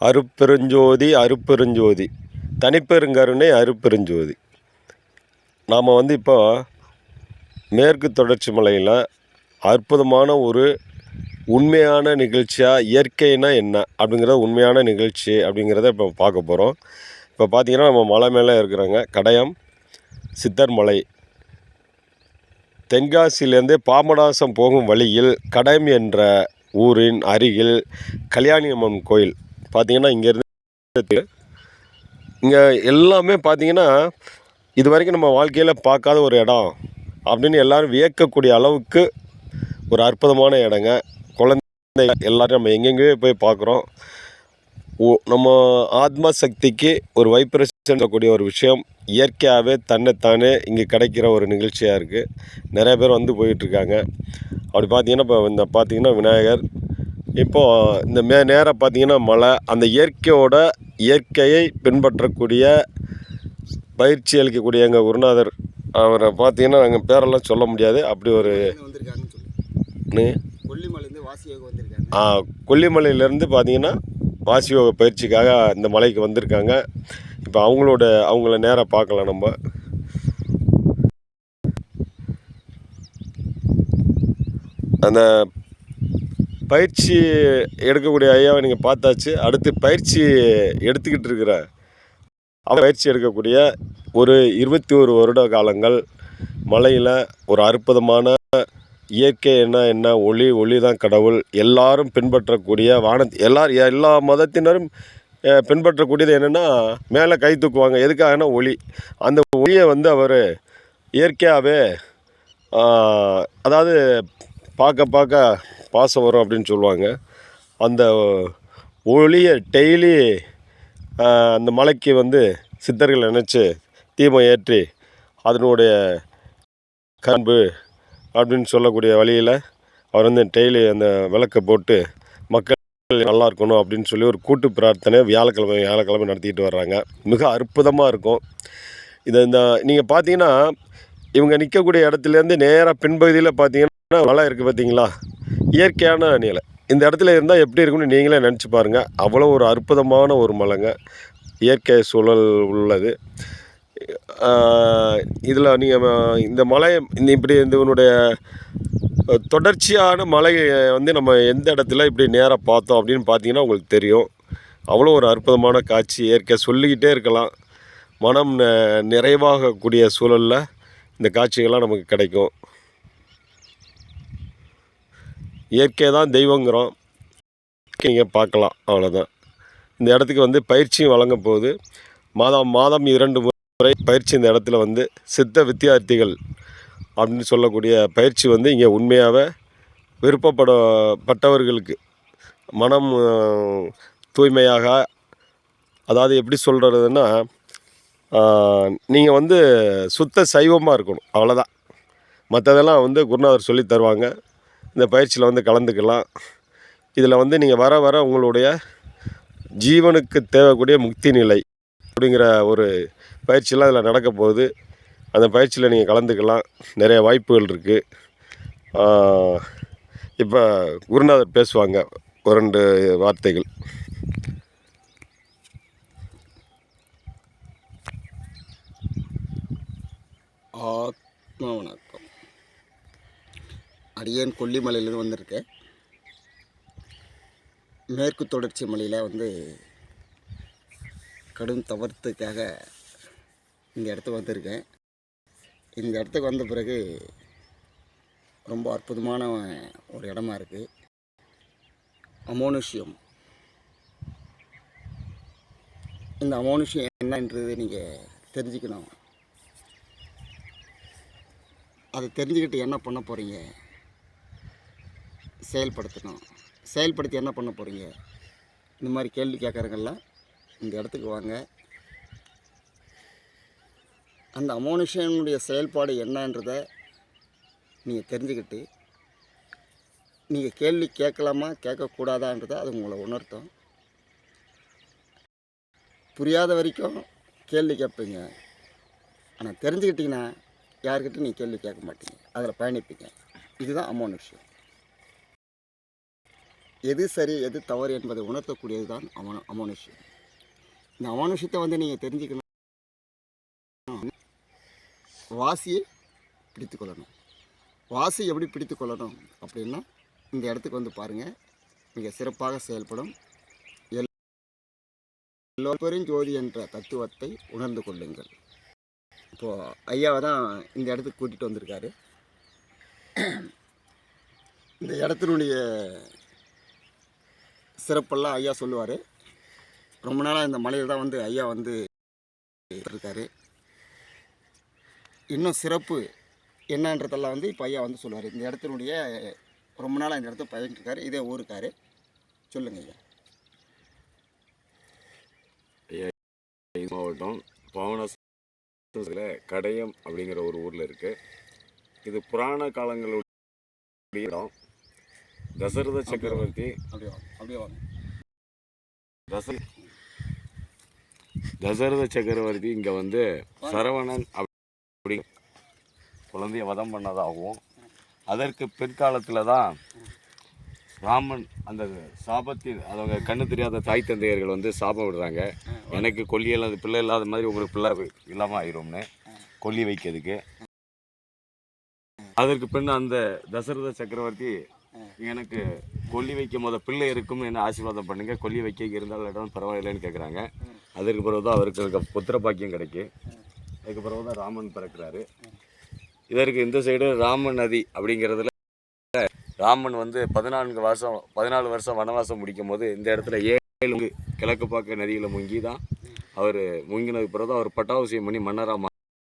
அருப்பெருஞ்சோதி அருப்பெருஞ்சோதி. தனிப்பெருங்கருணை அருப்பெருஞ்சோதி. நாம் வந்து இப்போ மேற்கு தொடர்ச்சி மலையில் அற்புதமான ஒரு உண்மையான நிகழ்ச்சியாக இயற்கைனா என்ன அப்படிங்கிறத உண்மையான நிகழ்ச்சி அப்படிங்கிறத இப்போ பார்க்க போகிறோம் இப்போ பார்த்தீங்கன்னா நம்ம மலை மேலே இருக்கிறோங்க கடையம் சித்தர் மலை. தென்காசியிலேருந்து பாமடாசம் போகும் வழியில் கடையம் என்ற ஊரின் அருகில் கல்யாணி அம்மன் கோயில். பார்த்தீங்கன்னா இங்கேருந்து இங்கே எல்லாமே பார்த்தீங்கன்னா இது வரைக்கும் நம்ம வாழ்க்கையில் பார்க்காத ஒரு இடம் அப்படின்னு எல்லாரும் வியக்கக்கூடிய அளவுக்கு ஒரு அற்புதமான இடங்க. குழந்தை எல்லோரும் நம்ம எங்கெங்கேயோ போய் பார்க்குறோம். ஓ நம்ம ஆத்மா சக்திக்கு ஒரு வைப்ரேஷன் கூடிய ஒரு விஷயம். இயற்கையாகவே தன்னைத்தானே இங்கே கிடைக்கிற ஒரு நிகழ்ச்சியாக இருக்குது நிறைய பேர் வந்து போயிட்டுருக்காங்க அப்படி பார்த்தீங்கன்னா இப்போ இந்த பார்த்தீங்கன்னா விநாயகர் இப்போது இந்த மே நேராக பார்த்தீங்கன்னா மலை அந்த இயற்கையோட இயற்கையை பின்பற்றக்கூடிய பயிற்சி அளிக்கக்கூடிய எங்கள் குருநாதர் அவரை பார்த்தீங்கன்னா நாங்கள் பேரெல்லாம் சொல்ல முடியாது. அப்படி ஒரு ஆ, கொல்லிமலையிலேருந்து பார்த்தீங்கன்னா வாசியோக பயிற்சிக்காக இந்த மலைக்கு வந்திருக்காங்க. இப்போ அவங்களோட அவங்கள நேராக பார்க்கலாம் நம்ம. அந்த பயிற்சி எடுக்கக்கூடிய ஐயாவை நீங்கள் பார்த்தாச்சு. அடுத்து பயிற்சி எடுத்துக்கிட்டு இருக்கிற அவர் பயிற்சி எடுக்கக்கூடிய ஒரு இருபத்தி ஒரு வருட காலங்கள் மலையில் ஒரு அற்புதமான இயற்கை என்ன என்ன ஒளி ஒளி தான் கடவுள். எல்லாரும் பின்பற்றக்கூடிய வான எல்லார் எல்லா மதத்தினரும் பின்பற்றக்கூடியது என்னென்னா மேலே கை தூக்குவாங்க. எதுக்காகனா ஒளி. அந்த ஒளியை வந்து அவர் இயற்கையாகவே அதாவது பார்க்க பார்க்க பாசம் வரும் அப்படின்னு சொல்லுவாங்க. அந்த ஒளியை டெய்லி அந்த மலைக்கு வந்து சித்தர்கள் நினச்சி தீபம் ஏற்றி அதனுடைய கண்பு அப்படின்னு சொல்லக்கூடிய வழியில் அவர் வந்து டெய்லி அந்த விளக்கை போட்டு மக்கள் நல்லா இருக்கணும் அப்படின்னு சொல்லி ஒரு கூட்டு பிரார்த்தனை வியாழக்கிழமை வியாழக்கிழமை நடத்திட்டு வர்றாங்க. மிக அற்புதமாக இருக்கும். இதை இந்த நீங்கள் பார்த்தீங்கன்னா இவங்க நிற்கக்கூடிய இடத்துலேருந்து நேராக பின்பகுதியில் பார்த்தீங்கன்னா மலை இருக்குது பார்த்தீங்களா இயற்கையான நிலை இந்த இடத்துல இருந்தால் எப்படி இருக்கும்னு நீங்களே நினச்சி பாருங்கள் அவ்வளோ ஒரு அற்புதமான ஒரு மலைங்க. இயற்கை சூழல் உள்ளது. இதில் நீங்கள் இந்த மலை இந்த இப்படி இந்த தொடர்ச்சியான மலையை வந்து நம்ம எந்த இடத்துல இப்படி நேராக பார்த்தோம் அப்படின்னு பார்த்தீங்கன்னா உங்களுக்கு தெரியும். அவ்வளோ ஒரு அற்புதமான காட்சி இயற்கை சொல்லிக்கிட்டே இருக்கலாம். மனம் நிறைவாகக்கூடிய சூழலில் இந்த காட்சிகள்லாம் நமக்கு கிடைக்கும். இயற்கை தான் தெய்வங்கிறோம். நீங்கள் பார்க்கலாம் அவ்வளோதான் இந்த இடத்துக்கு வந்து பயிற்சியும் வழங்க போகுது. மாதம் மாதம் இரண்டு முறை பயிற்சி இந்த இடத்துல வந்து சித்த வித்தியார்த்திகள் அப்படின்னு சொல்லக்கூடிய பயிற்சி வந்து இங்கே உண்மையாகவே விருப்பப்படப்பட்டவர்களுக்கு மனம் தூய்மையாக அதாவது எப்படி சொல்கிறதுன்னா நீங்கள் வந்து சுத்த சைவமாக இருக்கணும் அவ்வளோதான் மற்றதெல்லாம் வந்து குருநாதர் சொல்லி தருவாங்க. இந்த பயிற்சியில் வந்து கலந்துக்கலாம். இதில் வந்து நீங்கள் வர வர உங்களுடைய ஜீவனுக்கு தேவைக்கூடிய முக்தி நிலை அப்படிங்கிற ஒரு பயிற்சியெலாம் இதில் நடக்க போகுது. அந்த பயிற்சியில் நீங்கள் கலந்துக்கலாம். நிறைய வாய்ப்புகள் இருக்குது இப்போ குருநாதர் பேசுவாங்க ஒரு ரெண்டு வார்த்தைகள். ஆத்மா வணக்கம் அடியேன் கொல்லிமலையிலேருந்து வந்திருக்கேன். மேற்கு தொடர்ச்சி மலையில் வந்து கடும் தவறுத்துக்காக இந்த இடத்துக்கு வந்திருக்கேன். இந்த இடத்துக்கு வந்த பிறகு ரொம்ப அற்புதமான ஒரு இடமா இருக்குது அமோனுஷியம். இந்த அமோனுஷியம் என்னன்றது நீங்கள் தெரிஞ்சுக்கணும். அதை தெரிஞ்சுக்கிட்டு என்ன பண்ண போகிறீங்க செயல்படுத்தணும். செயல்படுத்தி என்ன பண்ண போகிறீங்க இந்த மாதிரி கேள்வி கேட்குறவங்கெல்லாம் இந்த இடத்துக்கு வாங்க. அந்த அமோனிஷனுடைய செயல்பாடு என்னன்றதை நீங்கள் தெரிஞ்சுக்கிட்டு நீங்கள் கேள்வி கேட்கலாமா கேட்கக்கூடாதான்றதை அது உங்களை உணர்த்தும். புரியாத வரைக்கும் கேள்வி கேட்பீங்க. ஆனால் தெரிஞ்சுக்கிட்டிங்கன்னா யார்கிட்ட நீங்கள் கேள்வி கேட்க மாட்டீங்க. அதில் பயணிப்பீங்க. இதுதான் அமௌண்ட் விஷயம் எது சரி எது தவறு என்பதை உணர்த்தக்கூடியது தான் அமனு அமானுஷ்யம் இந்த அமானுஷ்யத்தை வந்து நீங்கள் தெரிஞ்சுக்கணும். வாசியை பிடித்து கொள்ளணும். வாசி எப்படி பிடித்து கொள்ளணும் அப்படின்னா இந்த இடத்துக்கு வந்து பாருங்கள் மிக சிறப்பாக செயல்படும். எல்லோரும் ஜோதி என்ற தத்துவத்தை உணர்ந்து கொள்ளுங்கள். இப்போது ஐயாவை தான் இந்த இடத்துக்கு கூட்டிகிட்டு வந்திருக்காரு. இந்த இடத்தினுடைய சிறப்பெல்லாம் ஐயா சொல்லுவார். ரொம்ப நாளாக இந்த மலையில் தான் வந்து ஐயா வந்து இருக்கார். இன்னும் சிறப்பு என்னன்றதெல்லாம் வந்து இப்போ ஐயா வந்து சொல்லுவார். இந்த இடத்தினுடைய ரொம்ப நாளாக இந்த இடத்த பயந்துருக்காரு இதே ஊருக்கார் சொல்லுங்க ஐயா. மாவட்டம் பவனத்தில் கடையம் அப்படிங்கிற ஒரு ஊரில் இருக்குது இது புராண காலங்களுடைய இடம். தசரத சக்கரவர்த்தி. தசரத சக்கரவர்த்தி இங்கே வந்து சரவணன் அப்படி குழந்தைய வதம் பண்ணதாகவும் அதற்கு பிற்காலத்தில் தான் ராமன் அந்த சாபத்தில் அவங்க கண்ணு தெரியாத தாய் தந்தையர்கள் வந்து சாபம் விடுறாங்க. எனக்கு கொல்லி இல்லாத பிள்ளை இல்லாத மாதிரி உங்களுக்கு பிள்ளை இல்லாமல் ஆயிரும்னு கொல்லி வைக்கிறதுக்கு. அதற்கு பின் அந்த தசரத சக்கரவர்த்தி எனக்கு கொல்லி வைக்கும் போது பிள்ளை இருக்கும்னு என்ன ஆசீர்வாதம் பண்ணுங்க. கொல்லி வைக்க இருந்தால் இடம் பரவாயில்லைன்னு கேட்குறாங்க அதற்கு பிறகு தான் அவருக்கு இருக்க புத்திர பாக்கியம் கிடைக்கும் அதுக்கு பிறகு தான் ராமன் பிறக்கிறாரு. இதற்கு இந்த சைடு ராமன் நதி அப்படிங்கிறதுல ராமன் வந்து பதினான்கு வருஷம் பதினாலு வருஷம் வனவாசம் முடிக்கும் போது இந்த இடத்துல ஏழு கிழக்கு பார்க்க நதியில் முங்கி தான் அவர் முங்கினதுக்கு பிறகு தான் அவர் பட்டாபிஷேகம் பண்ணி மன்னராக